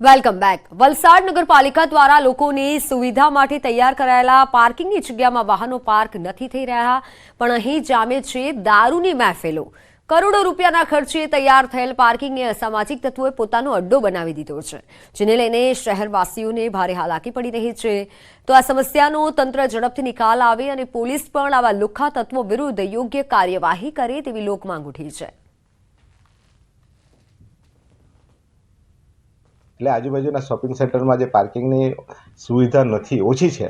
Welcome back. Valsad નગરપાલિકા દ્વારા લોકોની સુવિધા માટે તૈયાર કરાયેલા પાર્કિંગની જગ્યામાં વાહનો પાર્ક નથી થઈ રહ્યા, પણ અહીં જામે છે દારૂની મહેફિલો. કરોડો રૂપિયાના ખર્ચે તૈયાર થયેલ પાર્કિંગને અસામાજિક તત્વોએ પોતાનો અડ્ડો બનાવી દીધો છે, જેને લઈને શહેરવાસીઓને ભારે હાલાકી પડી રહી છે. તો આ સમસ્યાનો તંત્ર ઝડપથી નિકાલ આવે અને પોલીસ પણ આવા લુખ્ખા તત્વો વિરુદ્ધ યોગ્ય કાર્યવાહી કરે તેવી લોકમાંગ ઉઠી છે. એટલે આજુબાજુના શોપિંગ સેન્ટરમાં જે પાર્કિંગની સુવિધા નથી, ઓછી છે.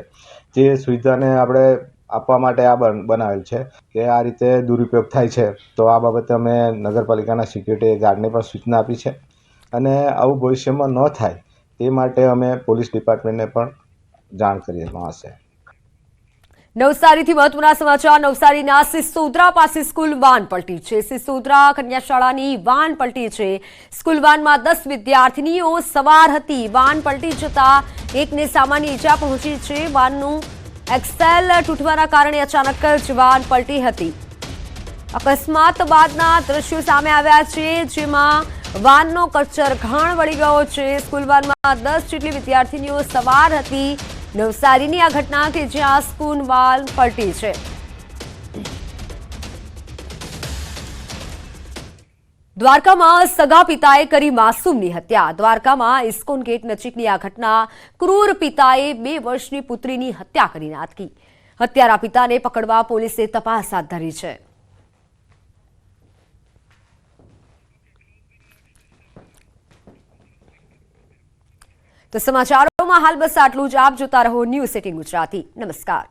જે સુવિધાને આપણે આપવા માટે આ બન, બનાવેલ છે કે આ રીતે દુરુપયોગ થાય છે, તો આ બાબતે અમે નગરપાલિકાના સિક્યુરિટી ગાર્ડને પણ સૂચના આપી છે. અને આવું ભવિષ્યમાં ન થાય, તે માટે અમે પોલીસ ડિપાર્ટમેન્ટને પણ જાણ કરવામાં આવશે નવસારીથી મહત્વના સમાચાર. નવસારીના સિસોદરા પાસે સ્કૂલ વાન પલટી છે. સિસોદરા કન્યાશાળાની વાન પલટી છે. સ્કૂલ વાનમાં દસ વિદ્યાર્થીનીઓ સવાર હતી. વાન પલટી જતા એકને સામાન્ય ઈજા પહોંચી છે. વાનનું એક્સેલ તૂટવાના કારણે અચાનક જ વાન પલટી હતી. અકસ્માત બાદના દ્રશ્યો સામે આવ્યા છે, જેમાં વાનનો કચ્છર ઘાણ વળી ગયો છે. સ્કૂલ વાનમાં દસ જેટલી વિદ્યાર્થીનીઓ સવાર હતી. નવસારીની આ ઘટના કે જ્યાં વાન પલટી છે. દ્વારકામાં સગા પિતાએ કરી માસૂમની હત્યા. દ્વારકામાં ઇસ્કોન ગેટ નજીકની આ ઘટના. ક્રૂર પિતાએ બે વર્ષની પુત્રીની હત્યા કરી નાખી. હત્યારા પિતાને પકડવા પોલીસે તપાસ હાથ ધરી છે. તો સમાચારોમાં હાલ બસ આટલું જ. આપ જોતા રહો ન્યૂઝ એટીન ગુજરાતી. નમસ્કાર.